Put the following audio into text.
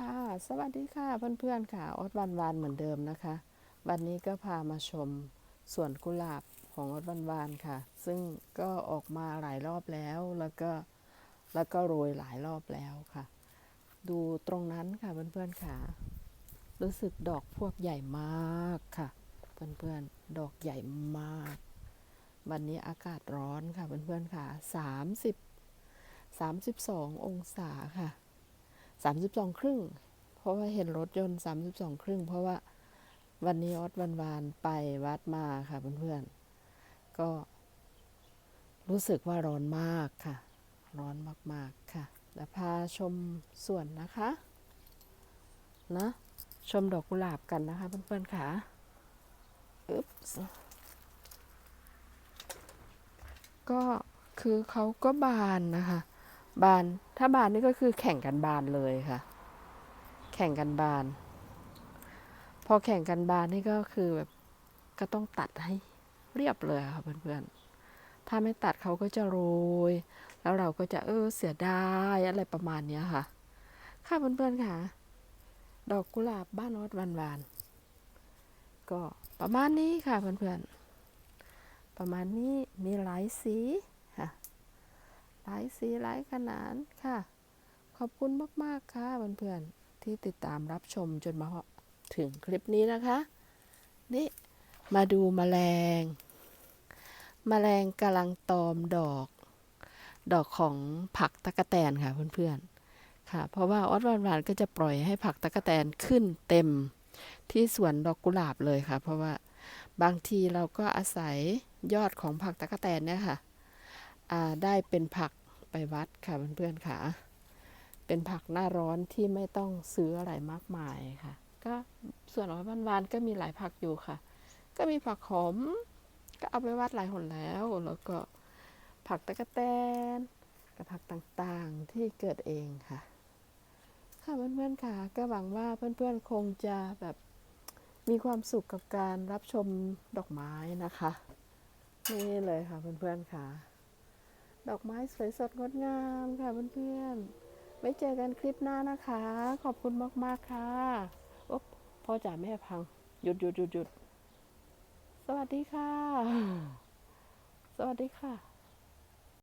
ค่ะสวัสดีค่ะเพื่อนๆค่ะออดวันวานเหมือนเดิมนะคะ วันนี้ก็พามาชมสวนกุหลาบของออดวันวานค่ะ ซึ่งก็ออกมาหลายรอบแล้วแล้วก็แล้วก็โรยหลายรอบแล้วค่ะ ดูตรงนั้นค่ะเพื่อนๆค่ะ รู้สึกดอกพวกใหญ่มากค่ะ เพื่อนๆดอกใหญ่มาก วันนี้อากาศร้อนค่ะเพื่อนๆค่ะสามสิบสามสิบสององศาค่ะ สามสิบสองครึ่ง เพราะว่าเห็นรถยนต์สามสิบสองครึ่ง เพราะว่าวันนี้ออดวันวานไปวัดมาค่ะเพื่อนๆ ก็รู้สึกว่าร้อนมากค่ะ ร้อนมากๆค่ะแล้วพาชมสวนนะคะนะชมดอกกุหลาบกันนะคะเพื่อนๆค่ะอึ๊บก็คือเขาก็บานนะคะ บาน ถ้าบานนี่ก็คือแข่งกันบานเลยค่ะ แข่งกันบาน พอแข่งกันบานนี่ก็คือแบบก็ต้องตัดให้เรียบเลยค่ะเพื่อนๆ ถ้าไม่ตัดเขาก็จะโรย แล้วเราก็จะเออเสียดายอะไรประมาณเนี้ยค่ะ ค่ะเพื่อนๆค่ะ ดอกกุหลาบบ้านวัดวันวานก็ประมาณนี้ค่ะเพื่อนๆ ประมาณนี้มีหลายสี ลายสีหลายขนาดค่ะ ขอบคุณมาก ๆ ค่ะเพื่อนๆที่ติดตามรับชมจนมาถึงคลิปนี้นะคะ นี่มาดูแมลงแมลงกำลังตอมดอก ดอกของผักตะกะแตนค่ะเพื่อนๆ ค่ะ เพราะว่าออดวันวานๆก็จะปล่อยให้ผักตะกะแตนขึ้นเต็มที่สวนดอกกุหลาบเลยค่ะ เพราะว่าบางทีเราก็อาศัยยอดของผักตะกะแตนเนี่ยค่ะได้เป็นผัก ไปวัดค่ะเพื่อนๆค่ะ เป็นผักหน้าร้อนที่ไม่ต้องซื้ออะไรมากมายค่ะ ก็ส่วนของวานๆก็มีหลายผักอยู่ค่ะ ก็มีผักหอม ก็เอาไปวัดหลายหนแล้ว แล้วก็ผักตะกะแตนกับผักต่างๆที่เกิดเองค่ะ ค่ะเพื่อนๆค่ะ ก็หวังว่าเพื่อนๆคงจะแบบมีความสุขกับการรับชมดอกไม้นะคะ นี่เลยค่ะเพื่อนๆค่ะ ดอกไม้สวยสดงดงามค่ะเพื่อนๆ ไว้เจอกันคลิปหน้านะคะ ขอบคุณมากๆค่ะโอ๊บพ่อจ๋าแม่พัง หยุดหยุดหยุดหยุดสวัสดีค่ะ สวัสดีค่ะ